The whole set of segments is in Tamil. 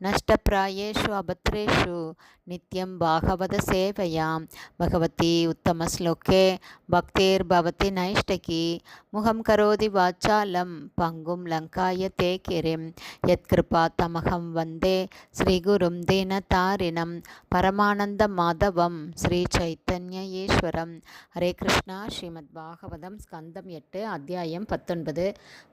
नष्टप्रायेषु अभद्रेषु नित्यं भागवतसेवयां भगवती उत्तमश्लोके भक्तिर्भवति नैष्टकी मुखं करोति वाचालं पङ्गुं लङ्काय ते किरिं यत्कृपातमहं वन्दे श्रीगुरुं दीनतारिणं परमानन्दमाधवं श्रीचैतन्य ஈஸ்வரம் ஹரே கிருஷ்ணா ஸ்ரீமத் பாகவதம் ஸ்கந்தம் எட்டு அத்தியாயம் பத்தொன்பது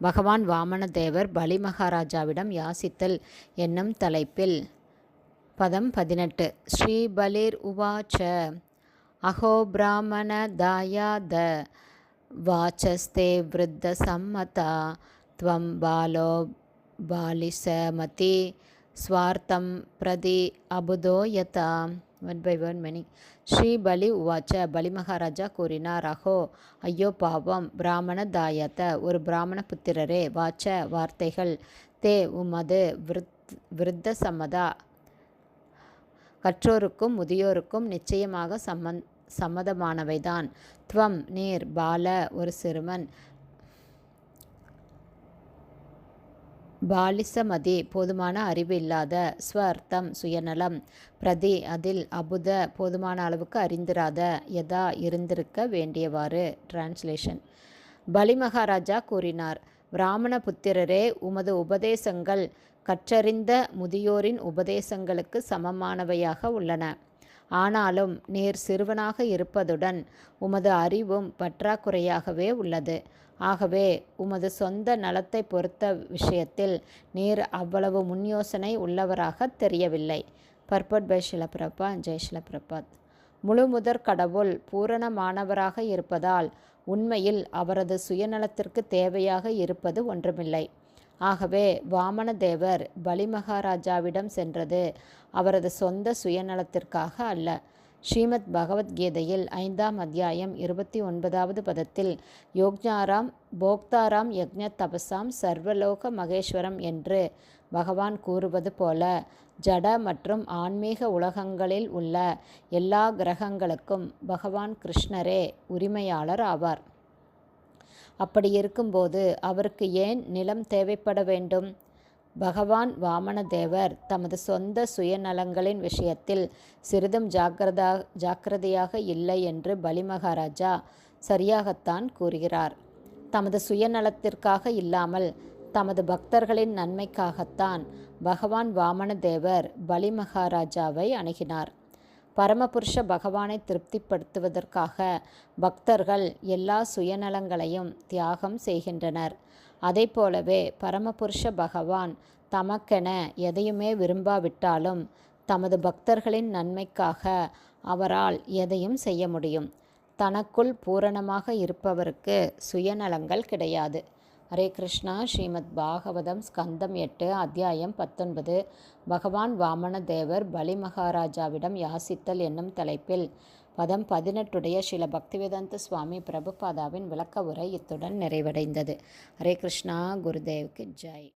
பகவான் வாமனதேவர் பலி மகாராஜாவிடம் யாசித்தல் என்னும் தலைப்பில் பதம் பதினெட்டு. ஸ்ரீபலிர் உவாச்ச. அஹோ பிராமண தாயாத. வாச்சஸ்தே விருத்த சம்மதா. துவம் பாலோ பாலிசமதி. ஸ்வார்த்தம் பிரதி அபுதோயதா. One by one many Shri Bali உவாச்ச. பலி மகாராஜா கூறினார் அஹோ ஐயோ பாவம். பிராமண தாயத்த ஒரு பிராமண புத்திரரே வாச்ச வார்த்தைகள் தே உமது விருத் விருத்த சம்மதா கற்றோருக்கும் முதியோருக்கும் நிச்சயமாக சம்மந் சம்மதமானவைதான். துவம் நீர் பால ஒரு சிறுவன். பாலிசமதி போதுமான அறிவு இல்லாத ஸ்வர்த்தம் சுயநலம். பிரதி அதில் அபுத போதுமான அளவுக்கு அறிந்திராத எதா இருந்திருக்க வேண்டியவாறு. டிரான்ஸ்லேஷன் பலி மகாராஜா கூறினார் பிராமண புத்திரரே உமது உபதேசங்கள் கற்றறிந்த முதியோரின் உபதேசங்களுக்கு சமமானவையாக உள்ளன. ஆனாலும் நீர் சிறுவனாக இருப்பதுடன் உமது அறிவும் பற்றாக்குறையாகவே உள்ளது. ஆகவே உமது சொந்த நலத்தை பொறுத்த விஷயத்தில் நீர் அவ்வளவு முன்யோசனை உள்ளவராக தெரியவில்லை. பர்பட் பை ஷிலபிரபா. ஜெய் ஷிலபிரபாத். முழு முதற் கடவுள் பூரணமானவராக இருப்பதால் உண்மையில் அவரது சுயநலத்திற்கு தேவையாக இருப்பது ஒன்றுமில்லை. ஆகவே வாமனதேவர் பலிமகாராஜாவிடம் சென்றது. அவரது சொந்த சுயநலத்திற்காக அல்ல. ஸ்ரீமத் பகவத்கீதையில் ஐந்தாம் அத்தியாயம் இருபத்தி ஒன்பதாவது பதத்தில் யோக்ஞாராம் போக்தாராம் யக்ஞ தபசாம் சர்வலோக மகேஸ்வரம் என்று பகவான் கூறுவது போல ஜட மற்றும் ஆன்மீக உலகங்களில் உள்ள எல்லா கிரகங்களுக்கும் பகவான் கிருஷ்ணரே உரிமையாளர் ஆவார். அப்படி இருக்கும்போது அவருக்கு ஏன் நிலம் தேவைப்பட வேண்டும்? பகவான் வாமனதேவர் தமது சொந்த சுயநலங்களின் விஷயத்தில் சிறிதும் ஜாக்கிரதா ஜாக்கிரதையாக இல்லை என்று பலிமகாராஜா சரியாகத்தான் கூறுகிறார். தமது சுயநலத்திற்காக இல்லாமல் தமது பக்தர்களின் நன்மைக்காகத்தான் பகவான் வாமனதேவர் பலி மகாராஜாவை அணுகினார். பரமபுருஷ பகவானை திருப்திப்படுத்துவதற்காக பக்தர்கள் எல்லா சுயநலங்களையும் தியாகம் செய்கின்றனர். அதை போலவே பரமபுருஷ பகவான் தமக்கென எதையுமே விரும்பாவிட்டாலும் தமது பக்தர்களின் நன்மைக்காக அவரால் எதையும் செய்ய முடியும். தனக்குள் பூரணமாக இருப்பவருக்கு சுயநலங்கள் கிடையாது. ஹரே கிருஷ்ணா ஸ்ரீமத் பாகவதம் ஸ்கந்தம் எட்டு அத்தியாயம் பத்தொன்பது. பகவான் வாமனதேவர் பலி மகாராஜாவிடம் யாசித்தல் என்னும் தலைப்பில் பதம் பதினெட்டுடைய சில பக்திவேதாந்த சுவாமி பிரபுபாதாவின் விளக்க உரை இத்துடன் நிறைவடைந்தது. ஹரே கிருஷ்ணா குருதேவுக்கு ஜெய்.